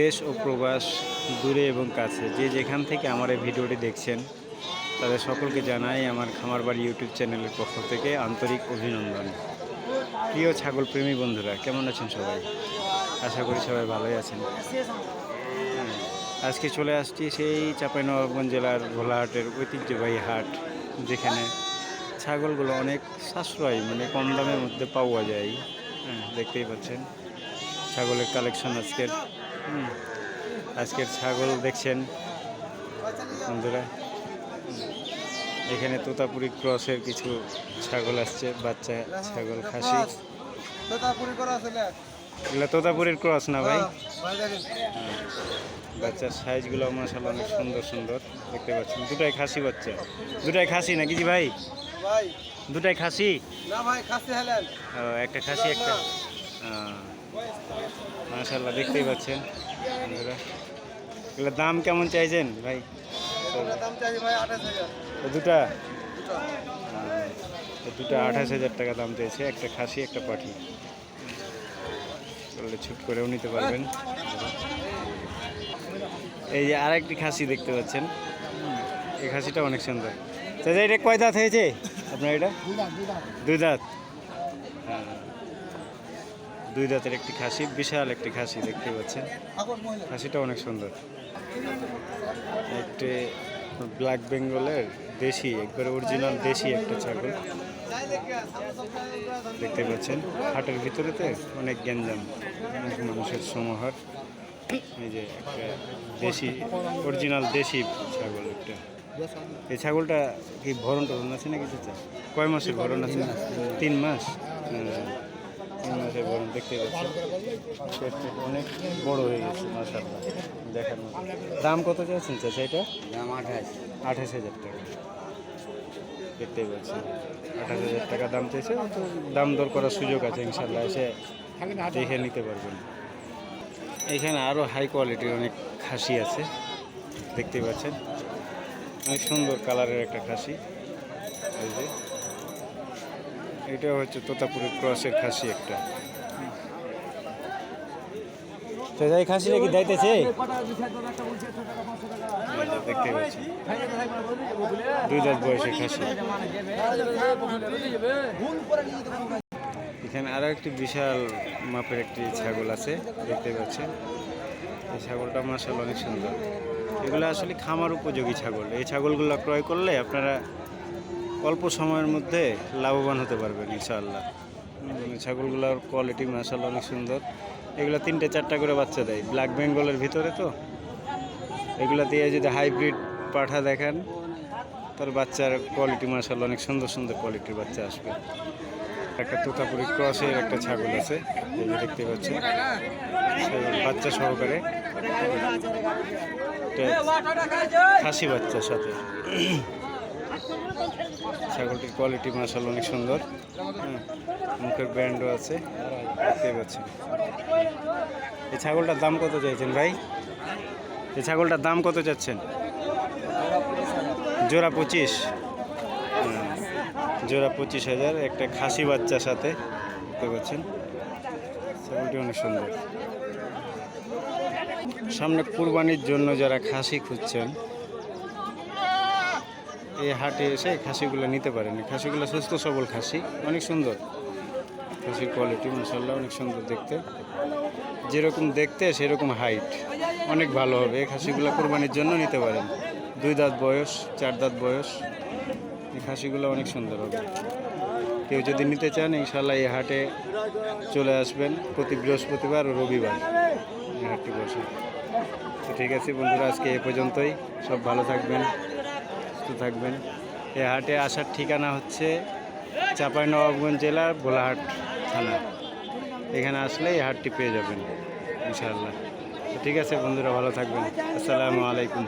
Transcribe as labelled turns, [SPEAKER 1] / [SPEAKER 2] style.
[SPEAKER 1] দেশ ও প্রবাস দূরে এবং কাছে। যে যেখান থেকে আমার এই ভিডিওটি দেখছেন তাদের সকলকে জানাই আমার খামার বাড়ি ইউটিউব চ্যানেলের পক্ষ থেকে আন্তরিক অভিনন্দন। প্রিয় ছাগল প্রেমী বন্ধুরা কেমন আছেন সবাই? আশা করি সবাই ভালোই আছেন। হ্যাঁ, আজকে চলে আসছি সেই চাঁপাইনবাবগঞ্জ জেলার ভোলাহাটের ঐতিহ্যবাহী হাট যেখানে ছাগলগুলো অনেক সাশ্রয় মানে কম দামের মধ্যে পাওয়া যায়। হ্যাঁ দেখতেই পাচ্ছেন। ছাগলের কালেকশন আজকের। আজকের ছাগল দেখছেন বন্ধুরা। এখানে তোতাপুরি ক্রসের কিছু ছাগল আসছে বাচ্চা ছাগল খাসি। এগুলো তোতাপুরির ক্রস না ভাই?
[SPEAKER 2] ভাই
[SPEAKER 1] বাচ্চার সাইজগুলো মাসাল্লাহ অনেক সুন্দর সুন্দর দেখতে পাচ্ছেন। দুটাই খাসি বাচ্চা। দুটাই খাসি নাকি জি ভাই? দুটাই খাসি?
[SPEAKER 2] না ভাই খাসি
[SPEAKER 1] ও, একটা খাসি একটা। মাসাল্লাহ দেখতেই পাচ্ছেন বন্ধুরা। এগুলোর দাম কেমন চাইছেন ভাই? দুটা? দুটা। আঠাশ হাজার টাকা দাম চেয়েছে একটা খাসি একটা পাঠি। বললে ছুট করেও নিতে পারবেন। এই যে আরেকটি খাসি দেখতে পাচ্ছেন। এই খাসিটা অনেক সুন্দর। চাচা এটা কয় দাঁত হয়েছে? আপনার এটা? দুই দাঁত? হ্যাঁ। দুই দাঁতের একটি খাসি, বিশাল একটি খাসি দেখতে পাচ্ছেন। খাসিটা অনেক সুন্দর। একটি ব্ল্যাক বেঙ্গলের দেশি, একবারে অরিজিনাল দেশি একটা ছাগল। দেখতে পাচ্ছেন, হাটের ভিতরেতে অনেক গ্যাঞ্জাম, অনেক মানুষের সমাহার। এই যে একটা দেশি অরিজিনাল দেশি ছাগল একটা। এই ছাগলটা কি ভরণ টরণ আছে নাকি চাচা? কয় মাসের ভরণ আছে? তিন মাস। মাসের ভরণ দেখতে পাচ্ছেন। পেটটা অনেক বড় হয়ে গেছে মাসাল্লাহ দেখার মতো। দাম কত চাইছেন চাচা এটা?
[SPEAKER 2] দাম আঠাশ।
[SPEAKER 1] আঠাশ হাজার টাকা। দেখতেই পাচ্ছেন। আঠাশ হাজার টাকা দাম চাইছে তো দাম দর করার সুযোগ আছে ইনশাল্লাহ এসে দেখে নিতে পারবেন। এখানে আরও হাই কোয়ালিটির অনেক খাসি আছে দেখতে পাচ্ছেন। অনেক সুন্দর কালারের একটা খাসি। এই যে। এটা হচ্ছে তোতাপুরের ক্রসের খাসি একটা। চাচা এই খাসিটা কি দাইতেছে দুই দাঁত বয়সের খাসি। এখানে আরও একটি বিশাল মাপের একটি ছাগল আছে দেখতে পাচ্ছেন। এই ছাগলটা মাসাল অনেক সুন্দর। এগুলো আসলে খামার উপযোগী ছাগল। এই ছাগলগুলো ক্রয় করলে আপনারা অল্প সময়ের মধ্যে লাভবান হতে পারবেন ইনশাআল্লাহ। ছাগলগুলোর কোয়ালিটি মাসাল অনেক সুন্দর। এগুলো তিনটে চারটা করে বাচ্চা দেয় ব্ল্যাক বেঙ্গলের ভিতরে তো। এগুলো দিয়ে যদি হাইব্রিড পাঠা দেখান তার বাচ্চার কোয়ালিটি মাসাল অনেক সুন্দর সুন্দর কোয়ালিটির বাচ্চা আসবে। একটা তোতাপুরি ক্রসের একটা ছাগল আছে এই যে দেখতে পাচ্ছেন। সে বাচ্চা সহকারে। খাসি বাচ্চার সাথে। ছাগলটির কোয়ালিটি মাসাল অনেক সুন্দর। হ্যাঁ, মুখের ব্র্যান্ডও আছে দেখতে পাচ্ছেন। এই ছাগলটার দাম কত চাইছেন ভাই? এই ছাগলটার দাম কত চাচ্ছেন? জোড়া পঁচিশ। হ্যাঁ, জোড়া পঁচিশ হাজার একটা খাসি বাচ্চার সাথে দেখতে পাচ্ছেন। ছাগলটি অনেক সুন্দর। সামনে কুরবানির জন্য যারা খাসি খুঁজছেন এই হাটে এসে খাসিগুলো নিতে পারেন। খাসিগুলো সুস্থ, সবল খাসি। অনেক সুন্দর। খাসির কোয়ালিটি মশাল্লা অনেক সুন্দর দেখতে। যেরকম দেখতে সেরকম হাইট অনেক ভালো হবে। এই খাসিগুলো কোরবানির জন্য নিতে পারেন। দুই দাঁত বয়স, চার দাঁত বয়স। এই খাসিগুলো অনেক সুন্দর হবে। কেউ যদি নিতে চান ইনশাল্লাহ এই হাটে চলে আসবেন প্রতি বৃহস্পতিবার ও রবিবার। হাটটি বসে। তো ঠিক আছে বন্ধুরা, আজকে এ পর্যন্তই। সব ভালো থাকবেন। সুস্থ থাকবেন। এ হাটে আসার ঠিকানা হচ্ছে চাঁপাইনবাবগঞ্জ জেলার ভোলাহাট থানা। এখানে আসলে এই হাটটি পেয়ে যাবেন, ইনশাআল্লাহ। ঠিক আছে বন্ধুরা, ভালো থাকবেন। আসসালামু আলাইকুম।